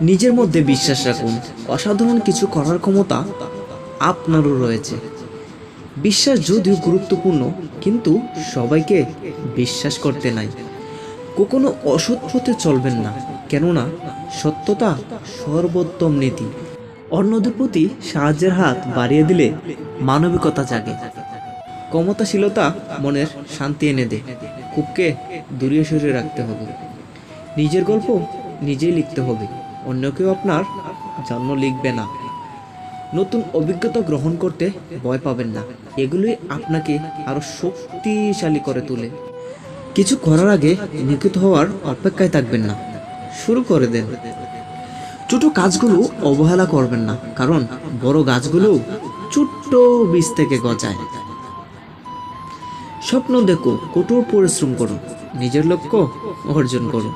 নিজের মধ্যে বিশ্বাস রাখুন, অসাধারণ কিছু করার ক্ষমতা আপনারও রয়েছে। বিশ্বাস যদিও গুরুত্বপূর্ণ, কিন্তু সবাইকে বিশ্বাস করতে নাই। কখনো অসৎ পথে চলবেন না, কেননা সত্যতা সর্বোত্তম নীতি। অন্যদের প্রতি সাহায্যের হাত বাড়িয়ে দিলে মানবিকতা জাগে। ক্ষমতাশীলতা মনের শান্তি এনে দেয় খুবকে দূরে সরিয়ে রাখতে হবে। নিজের গল্প নিজেই লিখতে হবে। অন্য কেউ আপনার জন্ম লিখবে না। নতুন অভিজ্ঞতা গ্রহণ করতে ভয় পাবেন না। এগুলোই আপনাকে আরও শক্তিশালী করে তোলে। কিছু করার আগে নিখুঁত হওয়ার অপেক্ষায় থাকবেন না। শুরু করে দেন। ছোট কাজগুলো অবহেলা করবেন না, কারণ বড় গাছগুলো ছোট্ট বীজ থেকে গজায়। স্বপ্ন দেখো, কঠোর পরিশ্রম করো, নিজের লক্ষ্য অর্জন করো।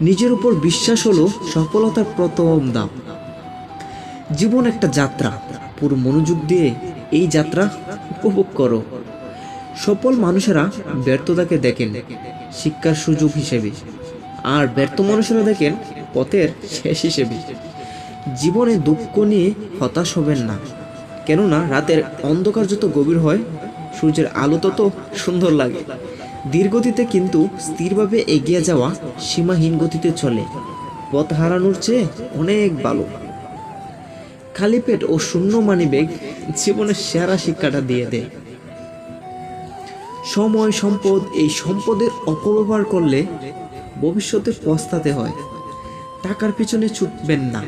নিজের উপর বিশ্বাস হলো সফলতার প্রথম দাম জীবন একটা যাত্রা। পুরো মনোযোগ দিয়ে এই যাত্রা উপভোগ করো। সফল মানুষেরা ব্যর্থতাকে দেখেন, শিক্ষার সুযোগ হিসেবে। আর ব্যর্থ মানুষেরা দেখেন, পথের শেষ হিসেবে। জীবনে দুঃখ নিয়ে হতাশ হবেন না। কেননা রাতের অন্ধকার যত গভীর হয়, সূর্যের আলো তত সুন্দর লাগে। দীর্ঘতিতে কিন্তু স্থিরভাবে এগিয়ে যাওয়া সীমাহীন গতিতে চলে। পথ হারানোর চেয়ে অনেক ভালো। খালি পেট ও শূন্য মানিবেগ জীবনের সেরা শিক্ষাটা দিয়ে দেয় সময়, সম্পদ, এই সম্পদের অপব্যবহার করলে ভবিষ্যতে পস্তাতে হয়। টাকার পিছনে ছুটবেন না।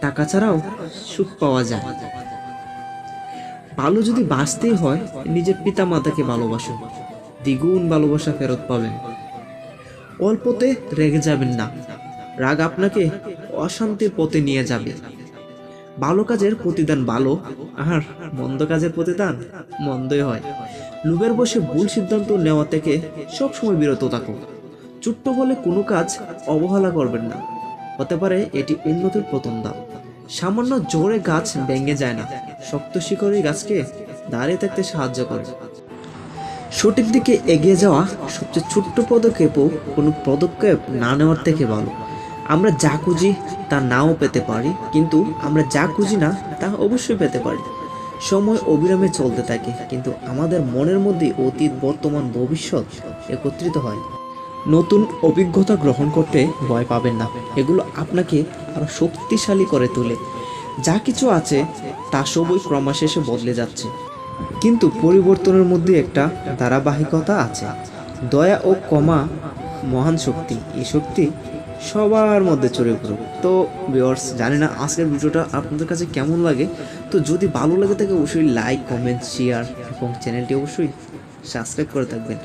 টাকা ছাড়াও সুখ পাওয়া যায়। ভালো যদি বাঁচতেই হয়, নিজের পিতা মাতাকে ভালোবাসুন। দ্বিগুণ ভালোবাসা ফেরত পাবেন। অল্পতে রেগে যাবেন না। রাগ আপনাকে অশান্তির পথে নিয়ে যাবে। ভালো কাজের প্রতিদান ভালো, আর মন্দ কাজের প্রতিদান মন্দই হয়। লোভের বসে ভুল সিদ্ধান্ত নেওয়া থেকে সবসময় বিরত থাকুন। ছোট্ট বলে কোনো কাজ অবহেলা করবেন না। হতে পারে এটি উন্নতির প্রথম ধাপ। সামান্য জোরে গাছ ভেঙে যায় না। শক্ত শিকড়ে গাছকে দাঁড়িয়ে থাকতে সাহায্য করে। সঠিক দিকে এগিয়ে যাওয়া সবচেয়ে ছোট্ট পদক্ষেপও কোনো পদক্ষেপ না নেওয়ার থেকে ভালো। আমরা যা খুঁজি তা নাও পেতে পারি, কিন্তু আমরা যা খুঁজি না তা অবশ্যই পেতে পারি। সময় অবিরামে চলতে থাকে, কিন্তু আমাদের মনের মধ্যে অতীত, বর্তমান, ভবিষ্যৎ একত্রিত হয়। নতুন অভিজ্ঞতা গ্রহণ করতে ভয় পাবেন না, এগুলো আপনাকে আরও শক্তিশালী করে তোলে। যা কিছু আছে তা সবই ক্রমাশেষে বদলে যাচ্ছে। কিন্তু পরিবর্তনের মধ্যে একটা ধারাবাহিকতা আছে। দয়া ও কমা মহান শক্তি, এই শক্তি সবার মধ্যে চড়ে পড়ুক। তো ভিউয়ার্স জানি না আজকের ভিডিওটা আপনাদের কাছে কেমন লাগে? তো যদি ভালো লাগে থাকে অবশ্যই লাইক কমেন্ট শেয়ার এবং চ্যানেলটি অবশ্যই সাবস্ক্রাইব করে থাকবেন।